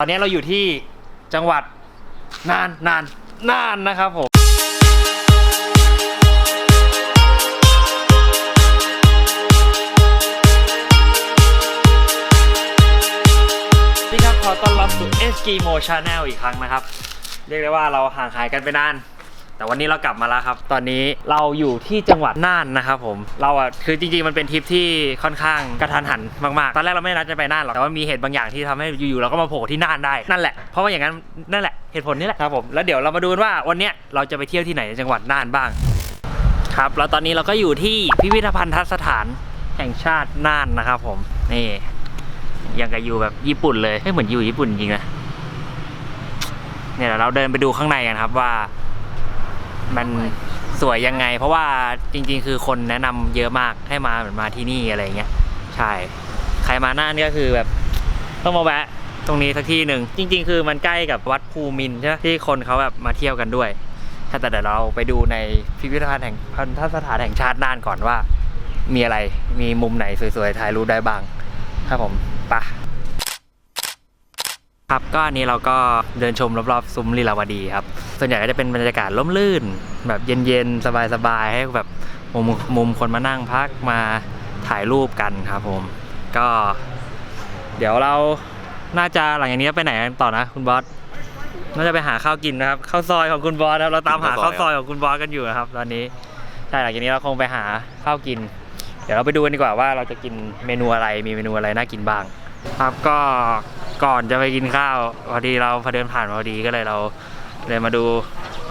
ตอนนี้เราอยู่ที่จังหวัดน่านน่านน่านนะครับผม ที่ครับขอต้อนรับสู่ s g m o Channel อีกครั้งนะครับ เรียกได้ว่าเราห่างหายกันไปนาน แต่วันนี้เรากลับมาแล้วครับ ตอนนี้เราอยู่ที่จังหวัดน่านนะครับผม เราอะคือจริงๆมันเป็นทริปที่ค่อนข้างกระทันหันมากๆ ตอนแรกเราไม่นัดจะไปน่านหรอก แต่ว่ามีเหตุบางอย่างที่ทำให้อยู่ๆเราก็มาโผล่ที่น่านได้ นั่นแหละ เพราะว่าอย่างนั้นนั่นแหละเหตุผลนี้แหละครับผม แล้วเดี๋ยวเรามาดูกันว่าวันนี้เราจะไปเที่ยวที่ไหนในจังหวัดน่านบ้าง ครับ แล้วตอนนี้เราก็อยู่ที่พิพิธภัณฑสถานแห่งชาติน่านนะครับผม นี่ยังกับอยู่แบบญี่ปุ่นเลยไม่เหมือนอยู่ญี่ปุ่นจริงนะเนี่ยเราเดินไปดูข้างในกันครับว่า มันสวยยังไง เพราะว่าจริง ๆ คือคนแนะนำเยอะมากให้มาเหมือนมาที่นี่อะไรเงี้ยใช่ใครมาน่านก็คือแบบต้องมาแวะตรงนี้สักที่หนึ่งจริง ๆ คือมันใกล้กับวัดภูมินใช่ไหมที่คนเขาแบบมาเที่ยวกันด้วยแต่เดี๋ยวเราไปดูในพิพิธภัณฑ์แห่งพันธสถานแห่งชาติน่านก่อนว่า มีอะไรมีมุมไหนสวยๆถ่ายรูปได้บ้างครับผมไปะ ครับก็อันนี้เราก็เดินชมรอบๆซุ้มลีลาวดีครับ ส่วนใหญ่ก็จะเป็นบรรยากาศร่มรื่น แบบเย็นๆ สบายๆ ให้แบบมุมมุมคนมานั่งพักมาถ่ายรูปกันครับผม ก็ เดี๋ยวเราน่าจะหลังจากนี้ไปไหนกันต่อนะ คุณบอสน่าจะไปหาข้าวกินนะครับข้าวซอยของคุณบอสครับเราตามหาข้าวซอยของคุณบอสกันอยู่นะครับ ตอนนี้ใช่หลังจากนี้เราคงไปหาข้าวกิน เดี๋ยวเราไปดูกันดีกว่าว่าเราจะกินเมนูอะไรมีเมนูอะไรน่ากินบ้าง ครับก็ ก่อนจะไปกินข้าวพอดีเราพอเดินผ่านพอดีก็เลยเราเลยมาดู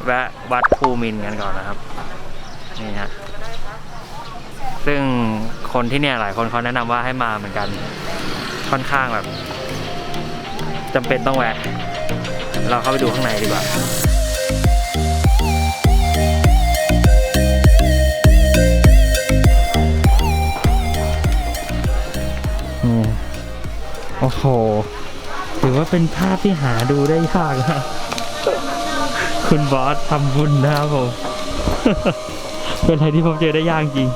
แวะวัดภูมินกันก่อนนะครับนี่ฮะซึ่งคนที่เนี่ยหลายคนเขาแนะนำว่าให้มาเหมือนกันค่อนข้างแบบจำเป็นต้องแวะ เราเข้าไปดูข้างในดีกว่าอืมโอ้โห ถือว่าเป็นภาพที่หาดูได้ยากนะคุณบอสทำบุญนะครับผม เป็นอะไรที่พบเจอได้ยากจริง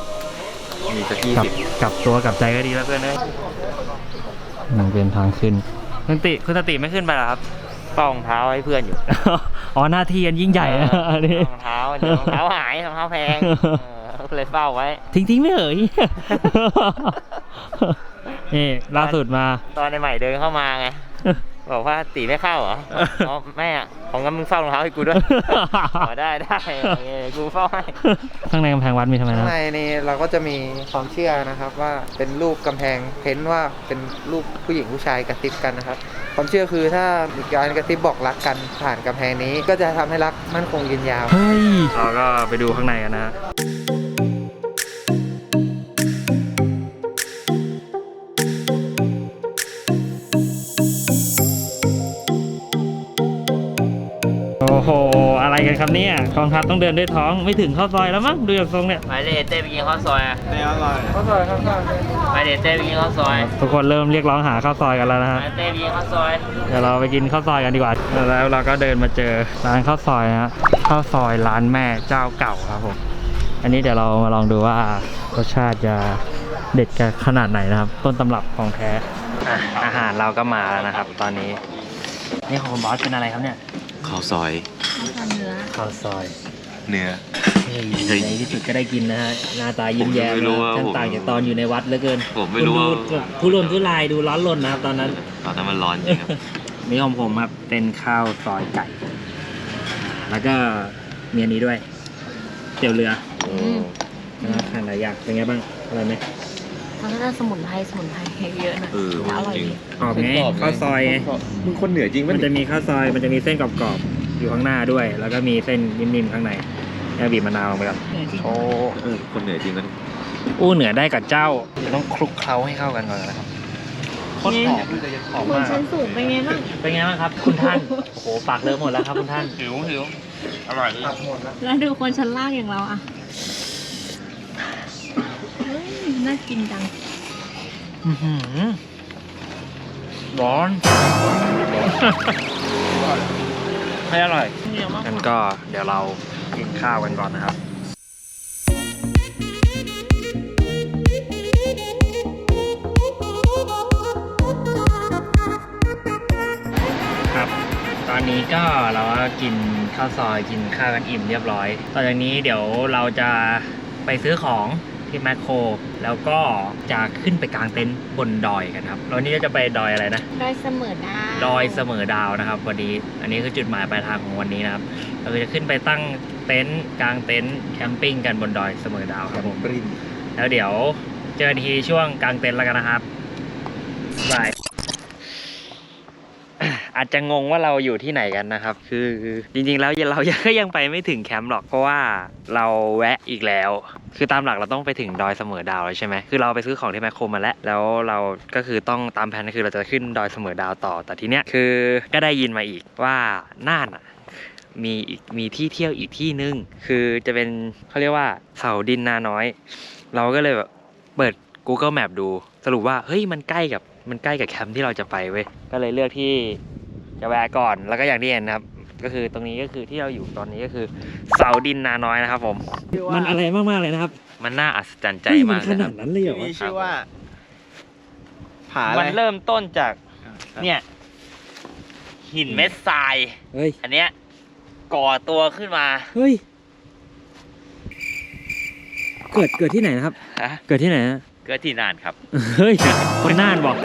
มีสักยี่กลับสิบกลับตัวกลับใจก็ดีแล้วเพื่อนเอ้ยมันเป็นทางขึ้นคุณติคุณสติไม่ขึ้นไปเหรอครับเป้ารองเท้าให้เพื่อนอยู่ อ๋อหน้าที่อันยิ่งใหญ่นะอันนี้รองเท้าเดี๋ยวรองเท้าหายรองเท้าแพงเออก็เลยเฝ้าไว้ ทิ้งทิ้งไม่เอ่ยนี่ล่าสุดมา ตอนในใหม่เดินเข้ามาไง บอกว่าตีไม่เข้าเหรออ๋อแม่อะของงั้นมึงเฝ้ารองเท้าให้กูด้วยอ๋อได้ได้โอเคกูเฝ้าให้ ข้างในกำแพงวัดมีทำไมข้างนะในนี่เราก็จะมีความเชื่อนะครับว่าเป็นรูปกำแพงเพ้นท์ว่าเป็นรูปผู้หญิงผู้ชายกระซิบกันนะครับ ความเชื่อคือถ้ามีการกระซิบบอกรักกันผ่านกำแพงนี้ก็จะทำให้รักมั่นคงยืนยาว เฮ้ย เราก็ไปดูข้างในกันนะ โอ้โห อะไรกันครับเนี่ยกองทัพต้องเดินด้วยท้องไม่ถึงเข้าซอยแล้วมั้งดูจากทรงเนี่ย ไปเลยเต้ไปกินข้าวซอยอะก็ซอยข้างไปเดเต้ไปกินข้าวซอยทุกคนเริ่มเรียกร้องหาข้าวซอยกันแล้วนะฮะ ไปเต้ไปกินข้าวซอย เดี๋ยวเราไปกินข้าวซอยกันดีกว่า แล้วเราก็เดินมาเจอร้านข้าวซอยนะฮะ ข้าวซอยร้านแม่เจ้าเก่าครับผม อันนี้เดี๋ยวเรามาลองดูว่ารสชาติจะเด็ดกันขนาดไหนนะครับ ต้นตำรับของแท้อะอาหารเราก็มาแล้วนะครับ ตอนนี้ นี่ของคุณบอสเป็นอะไรครับเนี่ย ข้าวซอย ข้าวซอยเนื้อ เฮ้ยในที่สุดก็ได้กินนะฮะหน้าตายิ้มแย้มผมไม่รู้ว่าช่างผมต่างจากตอนอยู่ในวัดเหลือเกินผมไม่รู้ว่า คุณดูทุรนทุรายดูร้อนรนนะครับตอนนั้น ตอนนั้นมันร้อนจริงครับ นี่ของผมครับเป็นข้าวซอยไก่ แล้วก็มีอันนี้ด้วยเตี๋ยวเรือนะครับทานหลายอย่างเป็นไงบ้างอร่อยไหม มันก็จะสมุนไพรสมุนไพรเยอะหน่อยเออแต่อร่อยจริง ดีกรอบไง ข้าวซอยไงมึงคนเหนือจริงมันจะมีข้าวซอยมันจะมีเส้นกรอบๆอยู่ข้างหน้าด้วย แล้วก็มีเส้นนิ่มๆข้างในแล้วบีบมะนาวลงไปก่อนเหนื่อยจริงโอ้เออคนเหนือจริงมันอู้เหนือได้กับเจ้าต้องคลุกเคล้าให้เข้ากันก่อนนะครับโคตรหอมหอมคนมากชั้นสูงเป็นไงบ้างเป็นไงบ้างครับ คุณท่านโอ้โหปากเลอะหมดแล้วครับคุณท่านหิวหิวอร่อยเลยแล้วดูคนชั้นล่างอย่างเราอะเฮ้ย น่ากินจัง อื้อหือร้อนให้อร่อยเหนียวมากงั้นก็เดี๋ยวเรากินข้าวกันก่อนนะครับ ครับ ตอนนี้ก็เราก็กินข้าวซอยกินข้าวกันอิ่มเรียบร้อย ตอนจากนี้เดี๋ยวเราจะไปซื้อของ ที่แมคโคร แล้วก็จะขึ้นไปกางเต็นท์บนดอยกันครับแล้ววันนี้เราจะไปดอยอะไรนะ ดอยเสมอดาวดอยเสมอดาวนะครับวันนี้อันนี้คือจุดหมายปลายทางของวันนี้นะครับ เราจะขึ้นไปตั้งเต็นท์กางเต็นท์แคมปิ้งกันบนดอยเสมอดาวครับผมแล้วเดี๋ยวเจอกันทีช่วงกางเต็นท์แล้วกันนะครับบาย อาจจะงงว่าเราอยู่ที่ไหนกันนะครับ คือจริงๆแล้วเราก็ยังไปไม่ถึงแคมป์หรอกเพราะว่าเราแวะอีกแล้ว คือตามหลักเราต้องไปถึงดอยเสมอดาวแล้วใช่ไหมคือเราไปซื้อของที่แมคโครมาแล้ว แล้วเราก็คือต้องตามแผนก็คือเราจะขึ้นดอยเสมอดาวต่อ แต่ทีเนี้ยคือก็ได้ยินมาอีกว่าน่านอะมีอีกมีที่เที่ยวอีกที่นึง คือจะเป็นเขาเรียกว่าเสาดินนาน้อย เราก็เลยแบบเปิด Google Map ดู สรุปว่าเฮ้ยมันใกล้กับมันใกล้กับแคมป์ที่เราจะไปเว้ย ก็เลยเลือกที่ จะแวะก่อนแล้วก็อย่างที่เห็นนะครับ ก็คือตรงนี้ก็คือที่เราอยู่ตอนนี้ก็คือ เสาดินนาน้อยนะครับ ผม มันอะไรมากๆเลยนะครับมันน่าอัศจรรย์ใจมากเลยครับนั้นเลยเหรอมีชื่อว่าผามันเริ่มต้นจากเนี่ย หินเม็ดทราย เฮ้ย อันเนี้ยก่อตัวขึ้นมาเฮ้ย เกิดเกิดที่ไหนนะครับ ฮะเกิดที่ไหนฮะเกิดที่น่านครับ เฮ้ยคนน่านบอก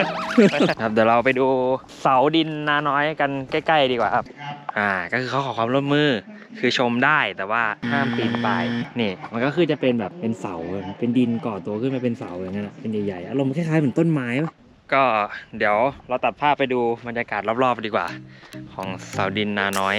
ครับเดี๋ยวเราไปดูเสาดินนาน้อยกันใกล้ ๆ ดีกว่าครับ อ่า ก็คือเขาขอความร่วมมือคือชมได้แต่ว่าห้ามปีนป่ายนี่ มันก็คือจะเป็นแบบเป็นเสาเป็นดินก่อตัวขึ้นมาเป็นเสาอย่างนั้นอะเป็นใหญ่ๆอารมณ์คล้ายๆเหมือนต้นไม้ปะก็เดี๋ยวเราตัดภาพไปดูบรรยากาศรอบๆดีกว่า ของเสาดินนาน้อย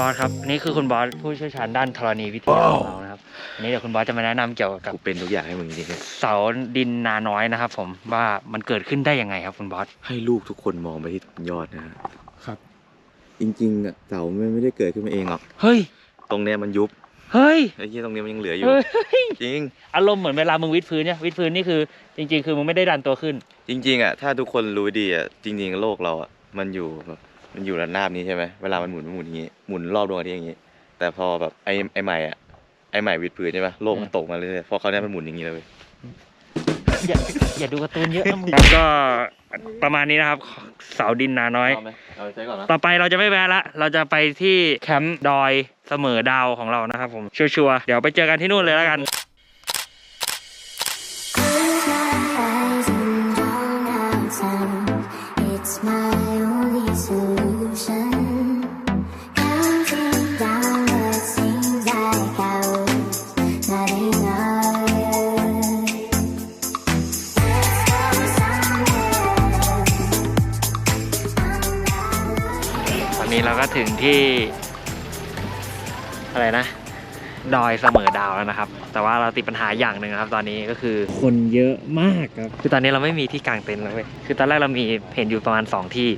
บอสครับนี่คือคุณบอสผู้เชี่ยวชาญด้านธรณีวิทยาของเรานะครับอันนี้เดี๋ยวคุณบอสจะมาแนะนำเกี่ยวกับกูเป็นทุกอย่างให้มึงจริงๆนะเสาดินนาน้อยนะครับ ผมว่ามันเกิดขึ้นได้ยังไงครับ คุณบอสให้ลูกทุกคนมองไปที่ยอดนะฮะครับ จริงๆอะเสามันไม่ได้เกิดขึ้นมาเองหรอกเฮ้ยตรงเนี้ยมันยุบเฮ้ยไอ้ที่ตรงเนี้ยมันยังเหลืออยู่ เฮ้ยจริง อารมณ์เหมือนเวลามึงวิดพื้นเนี่ยวิดพื้นนี่คือ จริง ๆ คือมึงไม่ได้ดันตัวขึ้น จริงๆอะถ้าทุกคนรู้ดีอะจริง ๆ โลกเราอะ มันอยู่แบบมันอยู่ระนาบนี้ใช่ไหมเวลามันหมุนมันหมุนอย่างงี้หมุนรอบดวงอาทิตย์อย่างงี้ แต่พอแบบไอ้ไอ้ใหม่อะไอ้ใหม่วิดพื้นใช่ปะโลกมันตกมาเรื่อยๆเพราะเขาวเนี้ยมันหมุนอย่างงี้เลยเว้ยอย่าอย่าดูการ์ตูนเยอะนะมึงก็ประมาณนี้นะครับ เสาดินนาน้อย เอาไหมเอาไปใช้ก่อนนะ ต่อไปเราจะไม่แวะละ เราจะไปที่แคมป์ดอยเสมอดาวของเรานะครับผม ชัวร์ๆเดี๋ยวไปเจอกันที่นู่นเลยแล้วกัน อะไรนะ ดอยเสมอดาวแล้วนะครับ แต่ว่าเราติดปัญหาอย่างหนึ่งครับ ตอนนี้ก็คือคนเยอะมากครับ คือตอนนี้เราไม่มีที่กางเต็นท์แล้วเว้ยคือตอนแรกเรามีเห็นอยู่ประมาณ 2 ที่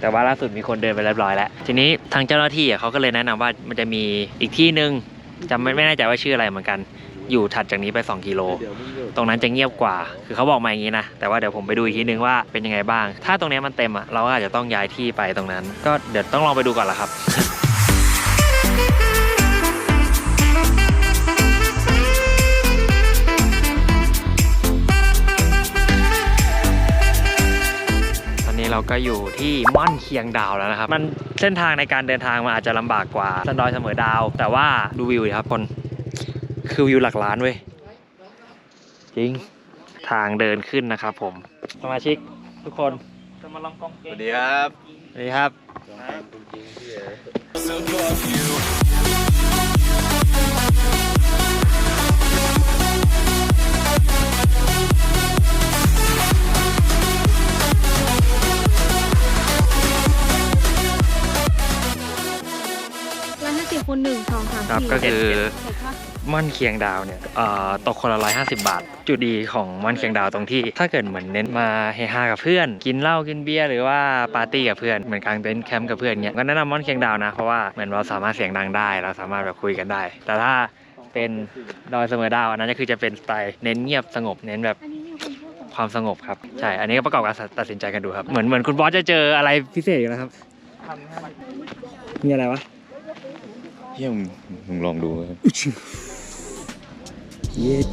แต่ว่าล่าสุดมีคนเดินไปเรียบร้อยแล้ว ทีนี้ทางเจ้าหน้าที่อะเขาก็เลยแนะนำว่ามันจะมีอีกที่หนึ่งจำไม่ไม่แน่ใจว่าชื่ออะไรเหมือนกัน อยู่ถัดจากนี้ไป 2 กิโล ตรงนั้นจะเงียบกว่า คือเขาบอกมาอย่างนี้นะ แต่ว่าเดี๋ยวผมไปดูอีกทีนึงว่าเป็นยังไงบ้าง ถ้าตรงเนี้ยมันเต็มอะ เราก็อาจจะต้องย้ายที่ไปตรงนั้น ก็เดี๋ยวต้องลองไปดูก่อนละครับตอ เราก็อยู่ที่ม่อนเคียงดาวแล้วนะครับ มันเส้นทางในการเดินทางมันอาจจะลำบากกว่าสันดอยเสมอดาว แต่ว่าดูวิวดิครับคนคือวิวหลักล้านเว้ยจริงทางเดินขึ้นนะครับผมสมาชิกทุกคนจะมาลองกองเกสงวัสดีครับสวัสดีครับ สิบคูณหนึ่งสองสามครับสี่ก็คือถูกปะม่อนเคียงดาวเนี่ยเอ่อตกคนละร้อยห้าสิบาท จุดดีของม่อนเคียงดาวตรงที่ ถ้าเกิดเหมือนเน้นมาเฮฮากับเพื่อน กินเหล้ากินเบียร์หรือว่าปาร์ตี้กับเพื่อนเหมือนกลางเต็นท์แคมป์กับเพื่อนเนี่ยก็แนะนำม่อนเคียงดาวนะเพราะว่าเหมือนเราสามารถเสียงดังได้ เราสามารถแบบคุยกันได้ แต่ถ้าเป็นดอยเสมอดาวอันนั้นก็คือจะเป็นสไตล์เน้นเงียบสงบเน้นแบบอันนี้มีคนพูดกับความสงบครับใช่ อันนี้ก็ประกอบการตัดสินใจกันดูครับ เหมือนเหมือนคุณบอสจะเจออะไรพิเศษอยู่แล้วครับมีอะไรวะ เฮียมึงมึงลองดูครับเย็ด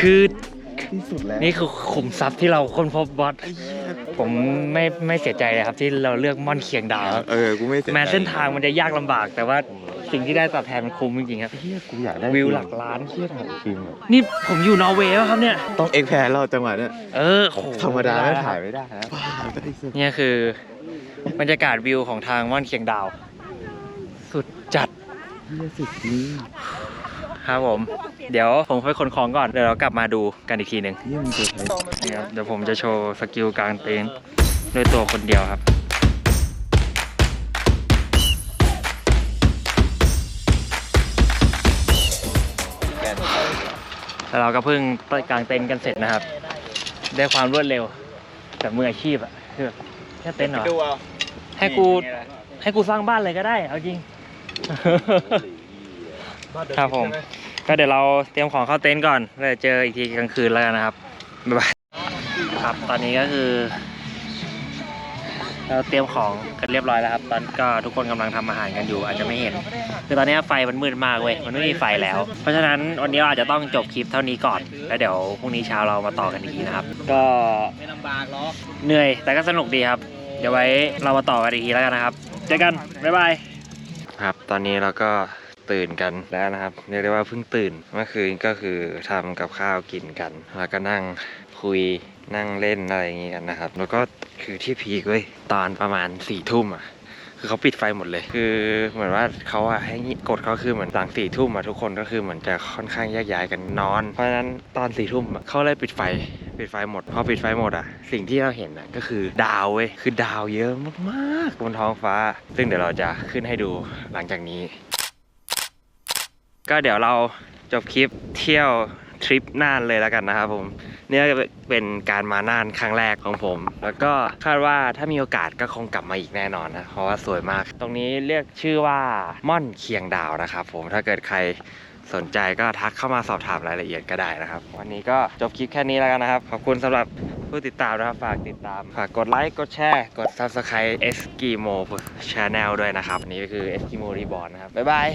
คือที่สุดแล้วนี่คือขุมทรัพย์ที่เราค้นพบบอสผมไม่ไม่เสียใจเลยครับที่เราเลือกม่อนเคียงดาวครับเออกูไม่เสียใจแม้เส้นทางมันจะยากลำบาก แต่ว่าสิ่งที่ได้ตอบแทนมันคุ้มจริงๆครับ เฮียกูอยากได้วิวหลักล้านเฮียถ่ายจริงอะนี่ผมอยู่นอร์เวย์แล้วครับเนี่ย ต้องเอ็กแพร์เราจังหวะเนี้ยเออโอ้โหธรรมดาไม่ถ่ายไม่ได้นะบ้าได้สุดเนี่ยคือบรรยากาศวิวของทางม่อนเคียงดาว สุดจัด เฮียสุดนี้ ครับผม เดี๋ยวผมไปขนของก่อน เดี๋ยวเรากลับมาดูกันอีกทีหนึ่งเฮียมึงเจอใครนี่ครับเดี๋ยวผมจะโชว์สกิลกลางเต็นท์ด้วยตัวคนเดียวครับ แล้วเราก็เพิ่งไปกางเต็นท์กันเสร็จนะครับด้วยความรวดเร็วแบบมืออาชีพอะคือแบบแค่เต็นท์เหรอให้กู ให้กูสร้างบ้านเลยก็ได้ เอาจริง ครับผม ก็เดี๋ยวเราเตรียมของเข้าเต็นท์ก่อนแล้วเดี๋ยวเจออีกทีกลางคืนแล้วกันนะครับบ๊ายบายครับตอนนี้ก็คือเราเตรียมของกันเรียบร้อยแล้วครับ ตอนก็ทุกคนกำลังทำอาหารกันอยู่อาจจะไม่เห็น คือตอนนี้ไฟมันมืดมากเว้ยมันไม่มีไฟแล้ว เพราะฉะนั้นวันนี้เราอาจจะต้องจบคลิปเท่านี้ก่อน แล้วเดี๋ยวพรุ่งนี้เช้าเรามาต่อกันอีกทีนะครับ ก็ไม่ลำบากหรอกเหนื่อยแต่ก็สนุกดีครับ เดี๋ยวไว้เรามาต่อกันอีกทีแล้วกันนะครับ เจอกันบ๊ายบายครับ ตอนนี้เราก็ ตื่นกันแล้วนะครับเรียกได้ว่าเพิ่งตื่นเมื่อคืนก็คือทำกับข้าวกินกัน แล้วก็นั่งคุยนั่งเล่นอะไรอย่างงี้กันนะครับ แล้วก็คือที่พีคเว้ยตอนประมาณสี่ทุ่มอะคือเขาปิดไฟหมดเลย คือเหมือนว่าเขาอะให้กฎเขาคือเหมือนหลังสี่ทุ่มอะทุกคนก็คือเหมือนจะค่อนข้างแยกย้ายกันนอน เพราะฉะนั้นตอนสี่ทุ่มเขาเลยปิดไฟ ปิดไฟหมด พอปิดไฟหมดอะสิ่งที่เราเห็นอะก็คือดาวเว้ย คือดาวเยอะมากๆบนท้องฟ้า ซึ่งเดี๋ยวเราจะขึ้นให้ดูหลังจากนี้ ก็เดี๋ยวเราจบคลิปเที่ยวทริปน่านเลยแล้วกันนะครับผมเนี่ยเป็นการมาน่านครั้งแรกของผม แล้วก็คาดว่าถ้ามีโอกาสก็คงกลับมาอีกแน่นอนนะเพราะว่าสวยมาก ตรงนี้เรียกชื่อว่าม่อนเคียงดาวนะครับ ผมถ้าเกิดใครสนใจก็ทักเข้ามาสอบถามรายละเอียดก็ได้นะครับ วันนี้ก็จบคลิปแค่นี้แล้วกันนะครับ ขอบคุณสำหรับผู้ติดตามนะครับ ฝากติดตาม ฝากกดไลค์กดแชร์ กด Subscribe Eskimo Channel ด้วยนะครับ อันนี้ก็คือ Eskimo Reborn นะครับ บ๊ายบาย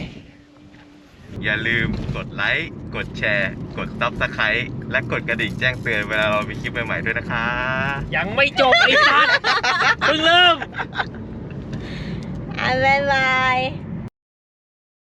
อย่าลืมกดไลค์กดแชร์ กดซับสไครต์และกดกระดิ่งแจ้งเตือนเวลาเรามีคลิปใหม่ๆด้วยนะคะ ยังไม่จบไอ้สัสเพิ่งเริ่ม อะบ๊ายบาย